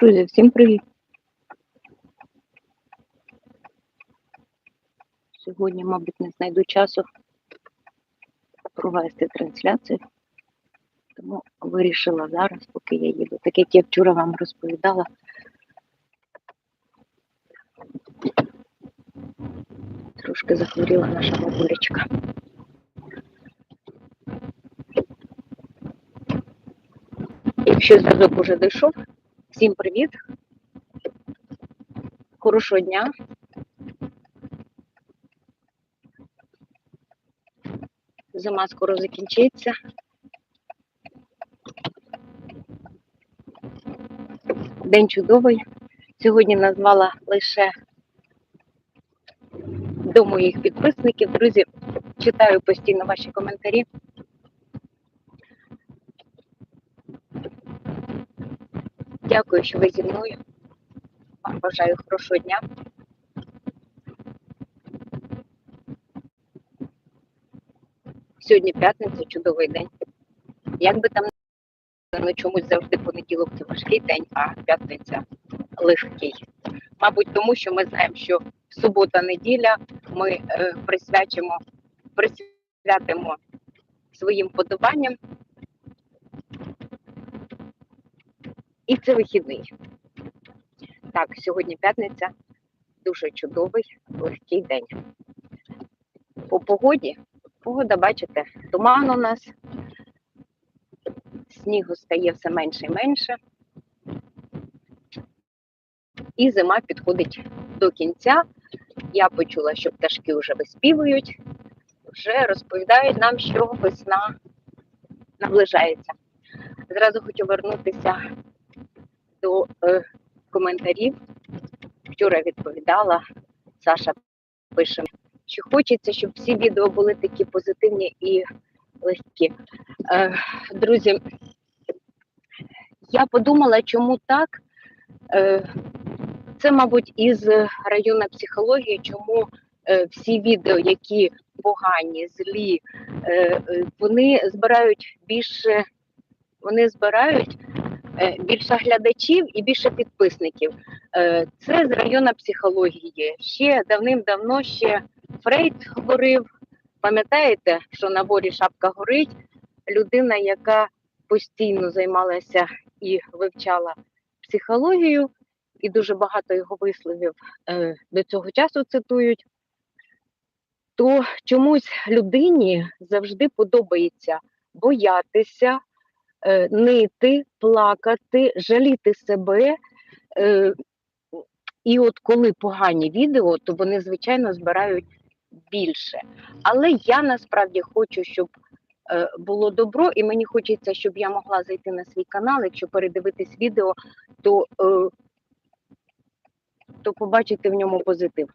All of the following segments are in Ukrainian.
Друзі, всім привіт! Сьогодні, мабуть, не знайду часу провести трансляцію, тому вирішила зараз, поки я їду. Так як я вчора вам розповідала. Трошки захворіла наша бабулечка. Якщо зв'язок уже дійшов, всім привіт. Хорошого дня. Зима скоро закінчиться. День чудовий. Сьогодні назвала лише до моїх підписників. Друзі, читаю постійно ваші коментарі. Дякую, що ви зі мною. Вам бажаю хорошого дня. Сьогодні п'ятниця, чудовий день. Як би там не чомусь завжди понеділок це важкий день, а п'ятниця легкий. Мабуть, тому що ми знаємо, що субота-неділя ми е, присвячимо, присвятимо своїм подобанням. І це вихідний. Так, сьогодні п'ятниця, дуже чудовий, легкий день. По погоді, погода, бачите, туман у нас, снігу стає все менше і менше. І зима підходить до кінця. Я почула, що пташки вже виспівують, вже розповідають нам, що весна наближається. Зразу хочу вернутися до е, коментарів. Вчора відповідала, Саша пише, що хочеться, щоб всі відео були такі позитивні і легкі. Е, друзі, я подумала, чому так. Е, це, мабуть, із району психології, чому е, всі відео, які погані, злі, е, е, вони збирають більше, вони збирають більше глядачів і більше підписників. Е, Це з району психології. Ще давним-давно ще Фрейд говорив. Пам'ятаєте, що на ворі шапка горить? Людина, яка постійно займалася і вивчала психологію, і дуже багато його висловів е, до цього часу цитують, то чомусь людині завжди подобається боятися, е, нити, плакати, жаліти себе. Е, і от коли погані відео, то вони, звичайно, збирають більше. Але я насправді хочу, щоб е, було добро, і мені хочеться, щоб я могла зайти на свій канал, якщо передивитись відео, то, е, то побачити в ньому позитив.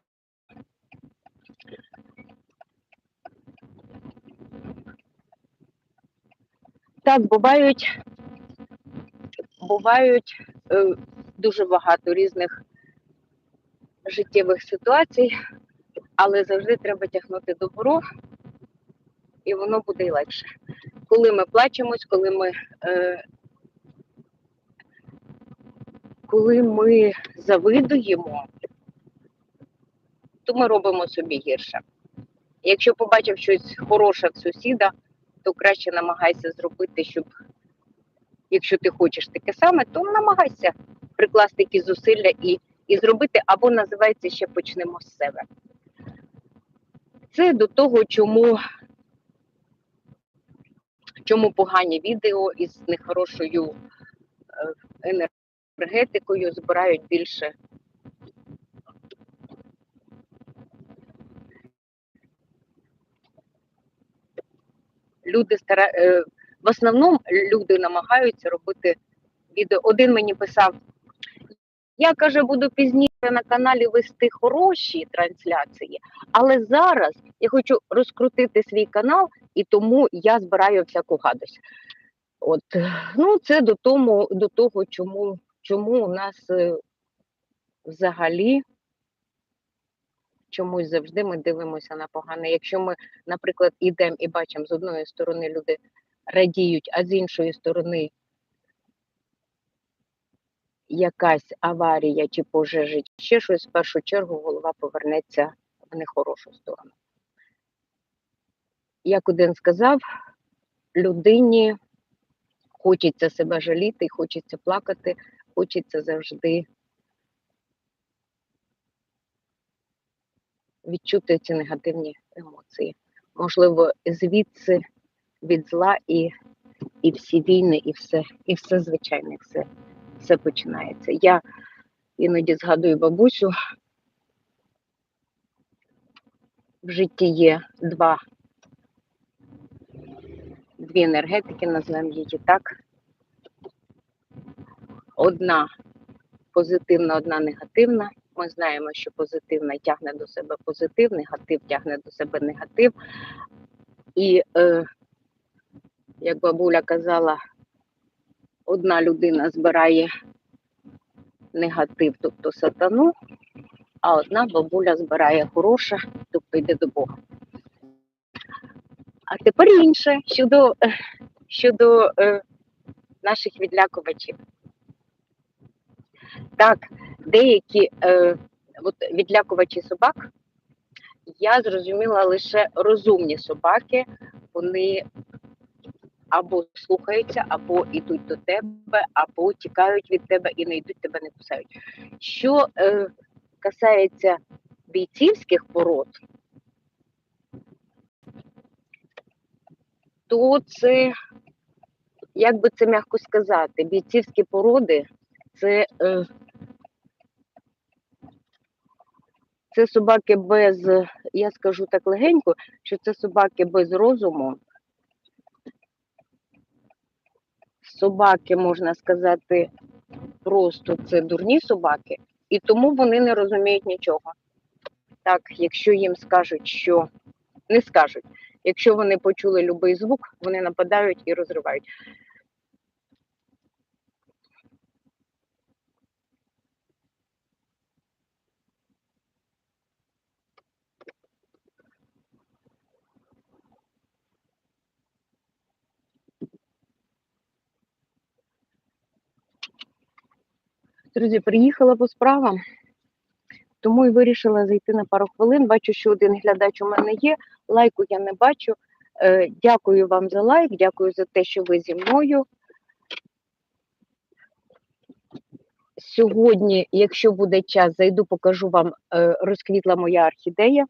Так, бувають, бувають е, дуже багато різних життєвих ситуацій, але завжди треба тягнути добро, і воно буде й легше. Коли ми плачемось, коли ми, е, коли ми завидуємо, то ми робимо собі гірше. Якщо побачив щось хороше в сусіда, то краще намагайся зробити, щоб, якщо ти хочеш таке саме, то намагайся прикласти якісь зусилля і, і зробити, або називається ще почнемо з себе. Це до того, чому, чому погані відео із нехорошою е, енергетикою збирають більше. Люди стара... е, в основному люди намагаються робити відео. Один мені писав, я каже, буду пізніше на каналі вести хороші трансляції, але зараз я хочу розкрутити свій канал, і тому я збираю всяку гадость. От ну це до тому, до того, чому, чому у нас е, взагалі чомусь завжди ми дивимося на погане. Якщо ми, наприклад, ідемо і бачимо з одної сторони люди радіють, а з іншої сторони якась аварія чи пожежа, ще щось, в першу чергу голова повернеться в нехорошу сторону. Як один сказав, людині хочеться себе жаліти, хочеться плакати, хочеться завжди відчути ці негативні емоції. Можливо, звідси від зла і, і всі війни, і все, і все звичайне, все, все починається. Я іноді згадую бабусю. В житті є два дві енергетики, назвемо її так. Одна позитивна, одна негативна. Ми знаємо, що позитивна тягне до себе позитив, негатив тягне до себе негатив. І, е, як бабуля казала, одна людина збирає негатив, тобто сатану, а одна бабуля збирає хороше, тобто йде до Бога. А тепер інше щодо, щодо е, наших відлякувачів. Так, деякі е, от відлякувачі собак, я зрозуміла лише розумні собаки, вони або слухаються, або йдуть до тебе, або тікають від тебе і не йдуть, тебе не кусають. Що е, касається бійцівських пород, то це, як би це м'яко сказати, бійцівські породи це, е, це собаки без, я скажу так легенько, що це собаки без розуму. Собаки, можна сказати, просто це дурні собаки, і тому вони не розуміють нічого. Так, якщо їм скажуть, що не скажуть, якщо вони почули будь-який звук, вони нападають і розривають. Друзі, приїхала по справам, тому і вирішила зайти на пару хвилин. Бачу, що один глядач у мене є. Лайку я не бачу. Е, Дякую вам за лайк, дякую за те, що ви зі мною. Сьогодні, якщо буде час, зайду, покажу вам, е, розквітла моя орхідея.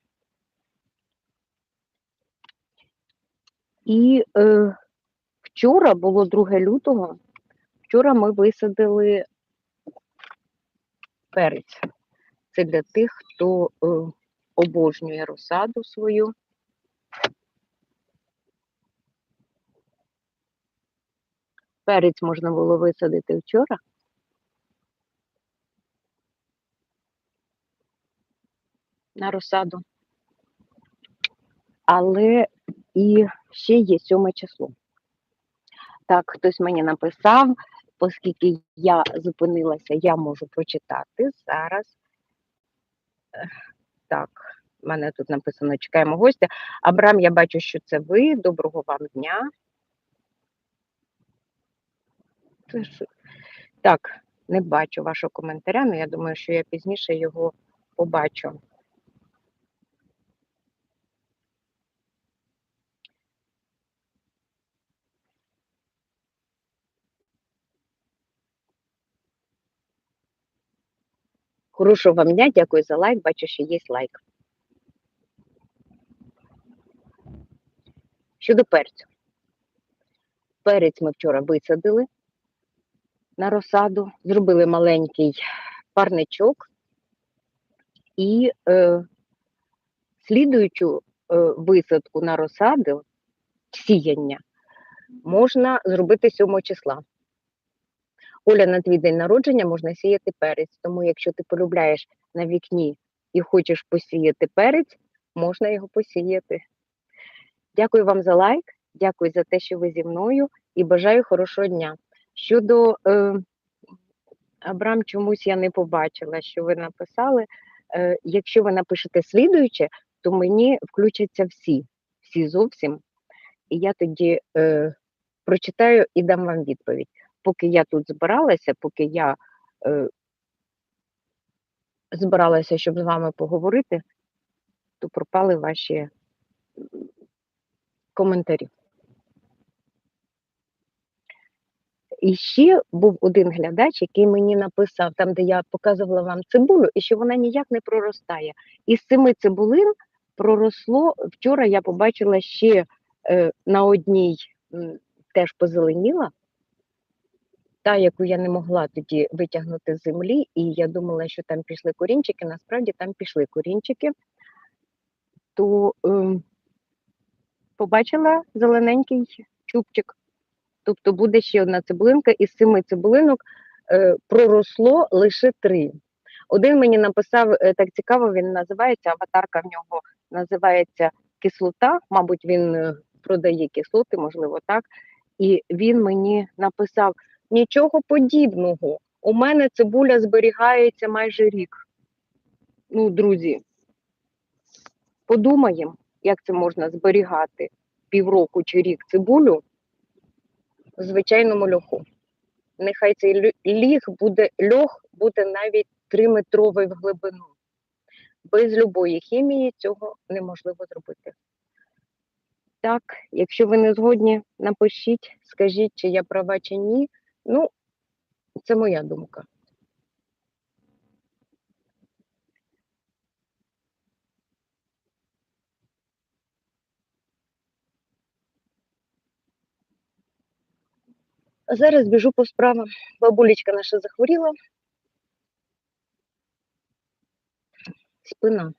І е, вчора було 2 лютого. Вчора ми висадили перець. Це для тих, хто е, обожнює розсаду свою. Перець можна було висадити вчора. На розсаду. Але і ще є сьоме число. Так, хтось мені написав, оскільки я зупинилася, я можу прочитати зараз. Так, в мене тут написано чекаємо гостя. Абрам, я бачу, що це ви. Доброго вам дня. Так, не бачу вашого коментаря, але я думаю, що я пізніше його побачу. Хорошого вам дня, дякую за лайк. Бачу, що є лайк. Щодо перцю. Перець ми вчора висадили на розсаду, зробили маленький парничок і е, слідуючу е, висадку на розсаду, сіяння, можна зробити 7 числа. Оля, на твій день народження можна сіяти перець, тому якщо ти полюбляєш на вікні і хочеш посіяти перець, можна його посіяти. Дякую вам за лайк, дякую за те, що ви зі мною, і бажаю хорошого дня. Щодо е, Абрам, чомусь я не побачила, що ви написали. Е, якщо ви напишете слідуюче, то мені включаться всі, всі зовсім. І я тоді е, прочитаю і дам вам відповідь. Поки я тут збиралася, поки я е, збиралася, щоб з вами поговорити, то пропали ваші коментарі. І ще був один глядач, який мені написав, там, де я показувала вам цибулю, і що вона ніяк не проростає. Із семи цибулин проросло. Вчора я побачила ще е, на одній теж позеленіла, та, яку я не могла тоді витягнути з землі, і я думала, що там пішли корінчики. Насправді там пішли корінчики, то ем, побачила зелененький чубчик. Тобто буде ще одна цибулинка, із семи цибулинок е, проросло лише три. Один мені написав е, так цікаво, він називається, аватарка в нього називається кислота. Мабуть, він е, продає кислоти, можливо, так. І він мені написав: нічого подібного. У мене цибуля зберігається майже рік. Ну, друзі, подумаємо, як це можна зберігати півроку чи рік цибулю в звичайному льоху. Нехай цей ліг буде льох буде навіть 3 метровий в глибину. Без любої хімії цього неможливо зробити. Так, якщо ви не згодні, напишіть, скажіть, чи я права, чи ні. Ну, це моя думка. А зараз біжу по справам. Бабулечка наша захворіла. Спина.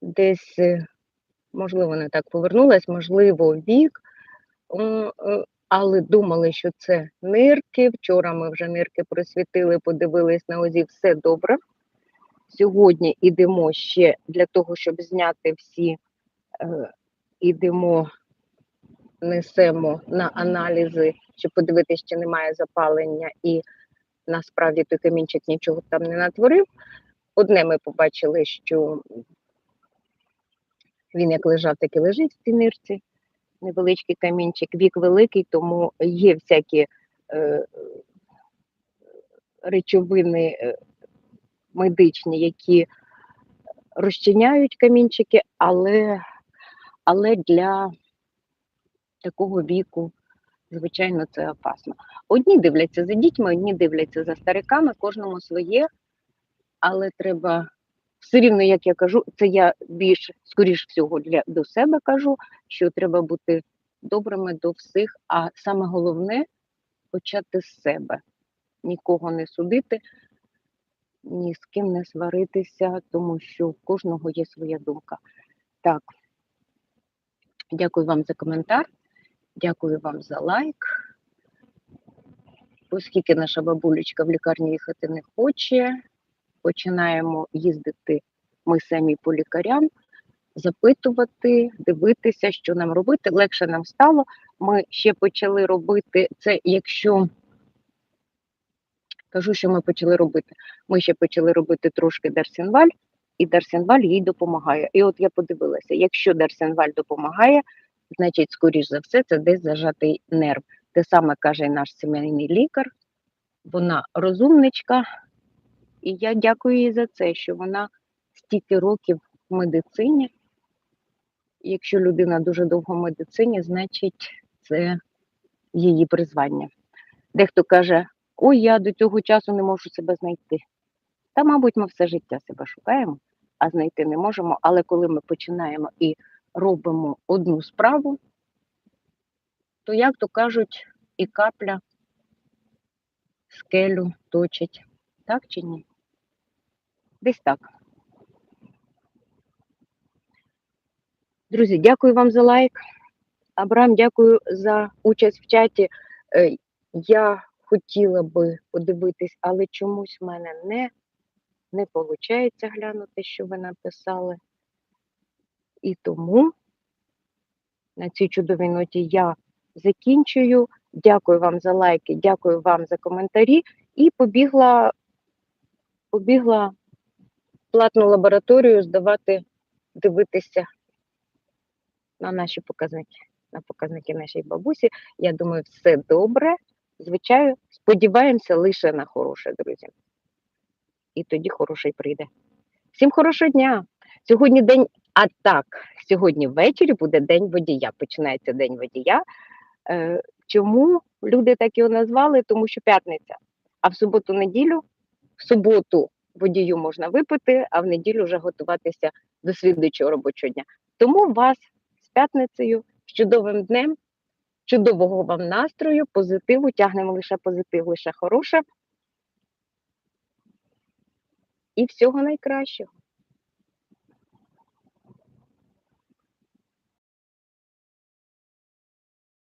Десь, е, можливо, не так повернулась, можливо, вік. Е, Але думали, що це нирки. Вчора ми вже нирки просвітили, подивились на ОЗІ, все добре. Сьогодні йдемо ще для того, щоб зняти всі, е, ідемо, несемо на аналізи, щоб подивитися, чи немає запалення, і насправді той камінчик нічого там не натворив. Одне ми побачили, що він як лежав, так і лежить в цій нирці. Невеличкий камінчик, вік великий, тому є всякі е, речовини е, медичні, які розчиняють камінчики, але, але для такого віку, звичайно, це опасно. Одні дивляться за дітьми, одні дивляться за стариками, кожному своє, але треба все рівно, як я кажу, це я більш, скоріш всього, для до себе кажу, що треба бути добрими до всіх, а саме головне почати з себе, нікого не судити, ні з ким не сваритися, тому що в кожного є своя думка. Так, дякую вам за коментар, дякую вам за лайк. Оскільки наша бабулечка в лікарню їхати не хоче, починаємо їздити ми самі по лікарям, запитувати, дивитися, що нам робити. Легше нам стало. Ми ще почали робити це, якщо кажу, що ми почали робити. Ми ще почали робити трошки Дарсінваль, і Дарсінваль їй допомагає. І от я подивилася, якщо Дарсінваль допомагає, значить, скоріш за все, це десь зажатий нерв. Те саме каже і наш сімейний лікар. Вона розумничка, і я дякую їй за це, що вона стільки років в медицині. Якщо людина дуже довго в медицині, значить це її призвання. Дехто каже, ой, я до цього часу не можу себе знайти. Та, мабуть, ми все життя себе шукаємо, а знайти не можемо. Але коли ми починаємо і робимо одну справу, то, як то кажуть, і капля скелю точить. Так чи ні? Десь так. Друзі, дякую вам за лайк. Абрам, дякую за участь в чаті. Е, Я хотіла би подивитись, але чомусь в мене не, не виходить глянути, що ви написали. І тому на цій чудовій ноті я закінчую. Дякую вам за лайки, дякую вам за коментарі. І побігла, побігла платну лабораторію здавати, дивитися на наші показники, на показники нашої бабусі. Я думаю, все добре, звичайно, сподіваємося лише на хороше, друзі. І тоді хороший прийде. Всім хорошого дня! Сьогодні день, а так, сьогодні ввечері буде день водія. Починається день водія. Е, чому люди так його назвали? Тому що п'ятниця. А в суботу-неділю, в суботу водію можна випити, а в неділю вже готуватися до слідуючого робочого дня. Тому вас з п'ятницею, з чудовим днем, чудового вам настрою, позитиву, тягнемо лише позитив, лише хороше. І всього найкращого.